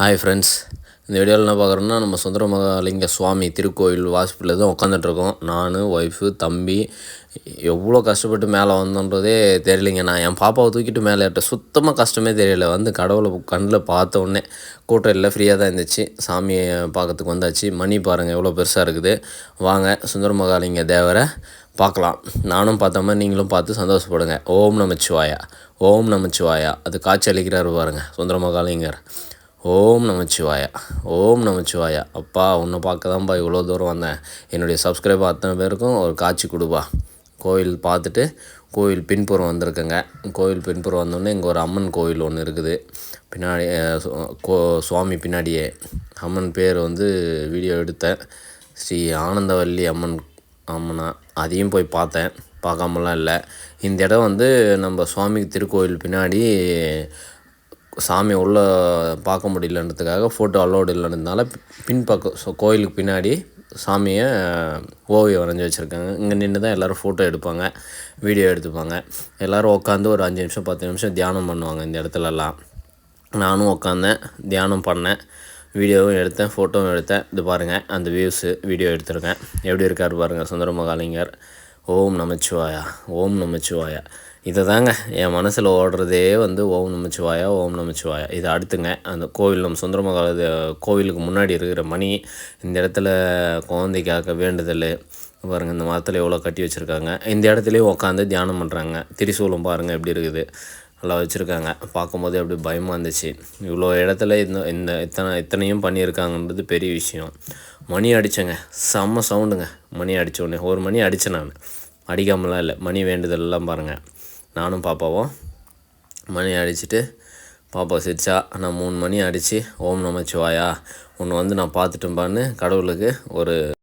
Hi friends இந்த வீடியோவில் என்ன பார்க்குறோன்னா நம்ம சுந்தரமகாலிங்க சுவாமி திருக்கோயில் வாசிப்பில் தான் உட்காந்துட்ருக்கோம் நான் ஒய்ஃபு தம்பி எவ்வளோ கஷ்டப்பட்டு மேலே வந்தோன்றதே தெரியலிங்க. நான் என் பாப்பாவை தூக்கிட்டு மேலே ஏற்ற சுத்தமாக கஷ்டமே தெரியல. வந்து கடவுளை கண்ணில் பார்த்த உடனே கூட்டம் இல்லை ஃப்ரீயாக தான் இருந்துச்சு. சாமியை பார்க்கறதுக்கு வந்தாச்சு. மணி பாருங்கள் எவ்வளோ பெருசாக இருக்குது. வாங்க சுந்தரமகாலிங்க தேவரை பார்க்கலாம். நானும் பார்த்த நீங்களும் பார்த்து சந்தோஷப்படுங்க. ஓம் நமச்சிவாயா. ஓம் நமச்சிவாயா. அது காட்சி அளிக்கிறார் பாருங்கள் சுந்தரமகாலிங்கர் ஓம் நமச்சிவாயா ஓம் நமச்சிவாயா அப்பா உன்னை பார்க்க தான்ப்பா இவ்வளோ தூரம் வந்தேன். என்னுடைய சப்ஸ்கிரைபர் அத்தனை பேருக்கும் ஒரு காட்சி கொடுப்பா. கோயில் பார்த்துட்டு கோயில் பின்புறம் வந்திருக்கேங்க. கோயில் பின்புறம் வந்தோடனே இங்கே ஒரு அம்மன் கோயில் ஒன்று இருக்குது. பின்னாடி கோ சுவாமி பின்னாடியே அம்மன் பேர் வந்து வீடியோ எடுத்தேன். ஸ்ரீ ஆனந்தவல்லி அம்மன் அம்மனா. அதையும் போய் பார்த்தேன். பார்க்காமலாம் இல்லை. இந்த இடம் வந்து நம்ம சுவாமி திருக்கோயில் பின்னாடி சாமி உள்ளே பார்க்க முடியலன்றதுக்காக ஃபோட்டோ அலோடு இல்லைன்றதுனால பின்பக்கம் ஸோ கோயிலுக்கு பின்னாடி சாமியை ஓவியம் வரைஞ்சி வச்சுருக்காங்க. இங்கே நின்று தான் எல்லோரும் ஃபோட்டோ எடுப்பாங்க வீடியோ எடுத்துப்பாங்க. எல்லோரும் உட்காந்து ஒரு அஞ்சு நிமிஷம் பத்து நிமிஷம் தியானம் பண்ணுவாங்க இந்த இடத்துலலாம். நானும் உட்காந்தேன் தியானம் பண்ணேன் வீடியோவும் எடுத்தேன் ஃபோட்டோவும் எடுத்தேன். இது பாருங்கள் அந்த வியூஸு வீடியோ எடுத்திருக்கேன். எப்படி இருக்கார் பாருங்கள் சுந்தரமகாலிங்கர். ஓம் நமச்சிவாயா ஓம் நமச்சிவாயா. இதை தாங்க என் மனசில் ஓடுறதே வந்து ஓம் நமச்சிவாயா ஓம் நமச்சிவாயா. இது அடுத்துங்க அந்த கோவில் நம்ம சுந்தரமகால கோவிலுக்கு முன்னாடி இருக்கிற மணி இந்த இடத்துல குழந்தைக்காக வேண்டுதல் பாருங்கள் இந்த மரத்தில் எவ்வளோ கட்டி வச்சுருக்காங்க. இந்த இடத்துலையும் உட்காந்து தியானம் பண்ணுறாங்க திரிசூலம் பாருங்கள் எப்படி இருக்குது. நல்லா வச்சுருக்காங்க. பார்க்கும்போது அப்படி பயமாக இருந்துச்சு. இவ்வளோ இடத்துல இந்த இந்த இத்தனை இத்தனையும் பண்ணியிருக்காங்கன்றது பெரிய விஷயம். மணி அடித்தேங்க செம்ம சவுண்டுங்க. மணி அடித்தோடனே ஒரு மணி அடித்தேன் நான். அடிக்காமலாம் இல்லை. மணி வேண்டுதல்லாம் பாருங்கள் நானும் பாப்பாவும் மணி அடிச்சுட்டு பாப்பா சிரிச்சா நான் மூணு மணி அடித்து ஓம் நமச்சிவாயா. ஒன்று வந்து நான் பார்த்துட்டும்பான்னு கடவுளுக்கு ஒரு